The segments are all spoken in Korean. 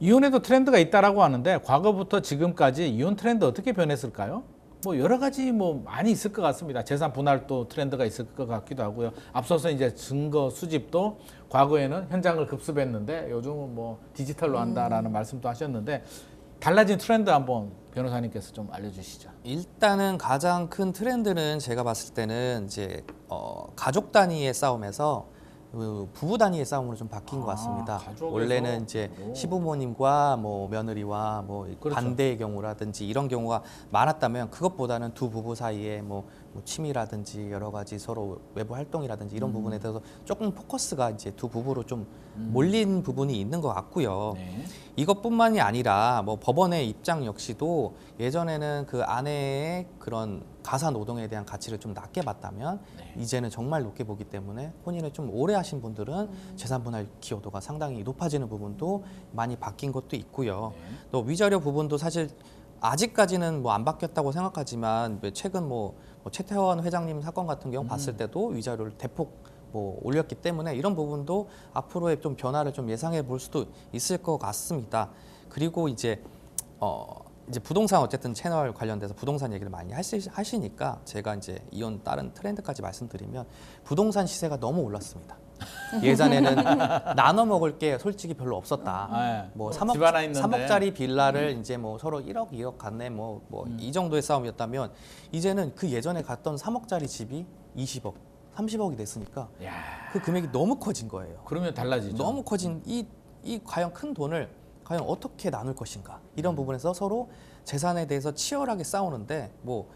이혼에도 트렌드가 있다라고 하는데 과거부터 지금까지 이혼 트렌드 어떻게 변했을까요? 뭐 여러 가지 뭐 많이 있을 것 같습니다. 재산 분할도 트렌드가 있을 것 같기도 하고요. 앞서서 이제 증거 수집도 과거에는 현장을 급습했는데 요즘은 뭐 디지털로 한다라는 말씀도 하셨는데 달라진 트렌드 한번 변호사님께서 좀 알려주시죠. 일단은 가장 큰 트렌드는 제가 봤을 때는 이제 어, 가족 단위의 싸움에서 그 부부 단위의 싸움으로 좀 바뀐 것 아, 같습니다. 가족에서. 원래는 이제 오. 시부모님과 뭐 며느리와 뭐 그렇죠. 반대의 경우라든지 이런 경우가 많았다면 그것보다는 두 부부 사이에 뭐, 뭐 취미라든지 여러 가지 서로 외부 활동이라든지 이런 부분에 대해서 조금 포커스가 이제 두 부부로 좀 몰린 부분이 있는 것 같고요. 네. 이것뿐만이 아니라 뭐 법원의 입장 역시도 예전에는 그 아내의 그런 가사 노동에 대한 가치를 좀 낮게 봤다면 네. 이제는 정말 높게 보기 때문에 혼인을 좀 오래 하신 분들은 재산 분할 기여도가 상당히 높아지는 부분도 많이 바뀐 것도 있고요. 네. 또 위자료 부분도 사실 아직까지는 뭐 안 바뀌었다고 생각하지만 왜 최근 뭐, 뭐 최태원 회장님 사건 같은 경우 봤을 때도 위자료를 대폭 뭐 올렸기 때문에 이런 부분도 앞으로의 좀 변화를 좀 예상해 볼 수도 있을 것 같습니다. 그리고 이제 어 이제 부동산 어쨌든 채널 관련돼서 부동산 얘기를 많이 하시, 하시니까 제가 이제 이혼 다른 트렌드까지 말씀드리면 부동산 시세가 너무 올랐습니다. 예전에는 나눠 먹을 게 솔직히 별로 없었다. 아, 뭐집 3억, 하나 있는데. 음. 3억짜리 빌라를 이제 뭐 서로 1억, 2억 갔네 뭐뭐 이 정도의 싸움이었다면 이제는 그 예전에 갔던 3억짜리 집이 20억, 30억이 됐으니까 야, 그 금액이 너무 커진 거예요. 그러면 달라지죠. 너무 커진 이, 이 과연 큰 돈을 과연 어떻게 나눌 것인가 이런 부분에서 서로 재산에 대해서 치열하게 싸우는데 뭐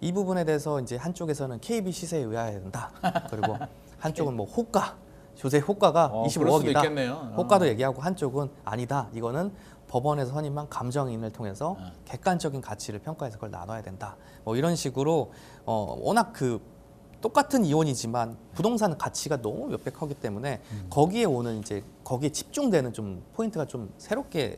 이 부분에 대해서 이제 한쪽에서는 KB 시세에 의해야 된다 그리고 한쪽은 뭐 호가 조세 호가가 어, 그럴 수도 25억이다 있겠네요. 어. 호가도 얘기하고 한쪽은 아니다 이거는 법원에서 선임한 감정인을 통해서 어. 객관적인 가치를 평가해서 그걸 나눠야 된다 뭐 이런 식으로 어 워낙 그 똑같은 이혼이지만 부동산 가치가 너무 몇백하기 때문에 음. 거기에 오는 이제 거기에 집중되는 좀 포인트가 좀 새롭게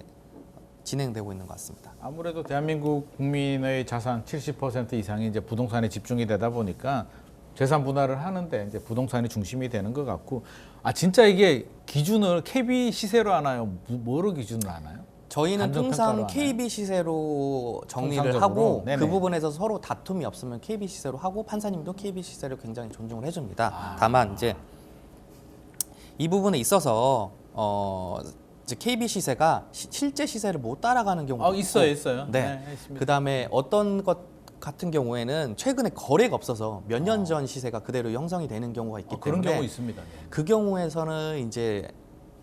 진행되고 있는 것 같습니다. 아무래도 대한민국 국민의 자산 70% 이상이 이제 부동산에 집중이 되다 보니까 재산 분할을 하는데 이제 부동산이 중심이 되는 것 같고 아 진짜 이게 기준을 KB 시세로 하나요? 뭐- 뭐로 기준을 하나요? 저희는 통상? KB 시세로 정리를? 하고 네네. 그 부분에서 서로 다툼이 없으면 KB 시세로 하고 판사님도 KB 시세를 굉장히 존중을 해줍니다. 아. 다만 이제 이 부분에 있어서 어 이제 KB 시세가 시- 실제 시세를 못 따라가는 경우가 아 있어요, 있어요. 네. 있습니다. 그 다음에 어떤 것 같은 경우에는 최근에 거래가 없어서 몇년 어. 전 시세가 그대로 형성이 되는 경우가 있기 어, 그런 때문에 경우 있습니다. 네. 그 경우에서는 이제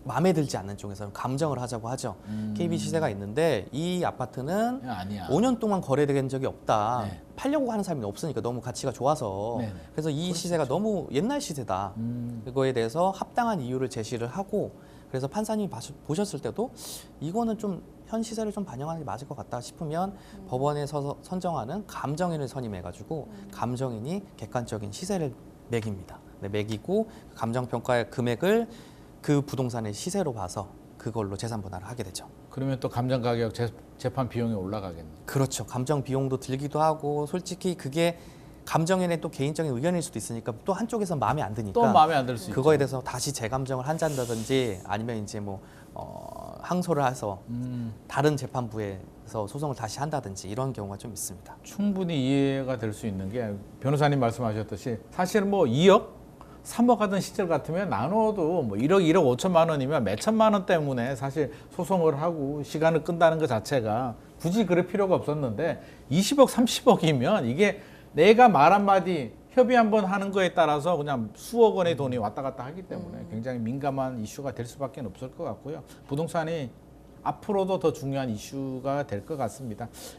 마음에 들지 않는 쪽에서는 감정을 하자고 하죠. 음. KB 시세가 있는데 이 아파트는 야, 아니야. 5년 동안 거래된 적이 없다. 네. 팔려고 하는 사람이 없으니까 너무 가치가 좋아서 네네. 그래서 이 시세가 너무 옛날 시세다. 음. 그거에 대해서 합당한 이유를 제시를 하고 그래서 판사님이 보셨을 때도 이거는 좀 현 시세를 좀 반영하는 게 맞을 것 같다 싶으면 법원에서 선정하는 감정인을 선임해가지고 감정인이 객관적인 시세를 매깁니다. 네, 매기고 감정 평가의 금액을 그 부동산의 시세로 봐서 그걸로 재산 분할을 하게 되죠. 그러면 또 감정 가격 재, 재판 비용이 올라가겠네. 그렇죠. 감정 비용도 들기도 하고 솔직히 그게 감정인의 또 개인적인 의견일 수도 있으니까 또 한쪽에서 마음에 안 드니까 또 마음에 안 들 수 있죠. 그거에 대해서 다시 재감정을 한다든지 아니면 이제 뭐 어, 항소를 해서 음, 다른 재판부에서 소송을 다시 한다든지 이런 경우가 좀 있습니다. 충분히 이해가 될 수 있는 게 변호사님 말씀하셨듯이 사실 뭐 2억, 3억 하던 시절 같으면 나눠도 뭐 1억, 1억 5천만 원이면 몇 천만 원 때문에 사실 소송을 하고 시간을 끈다는 것 자체가 굳이 그럴 필요가 없었는데 20억, 30억이면 이게 내가 말 한마디 협의 한번 하는 거에 따라서 그냥 수억 원의 돈이 왔다 갔다 하기 때문에 굉장히 민감한 이슈가 될 수밖에 없을 것 같고요. 부동산이 앞으로도 더 중요한 이슈가 될 것 같습니다.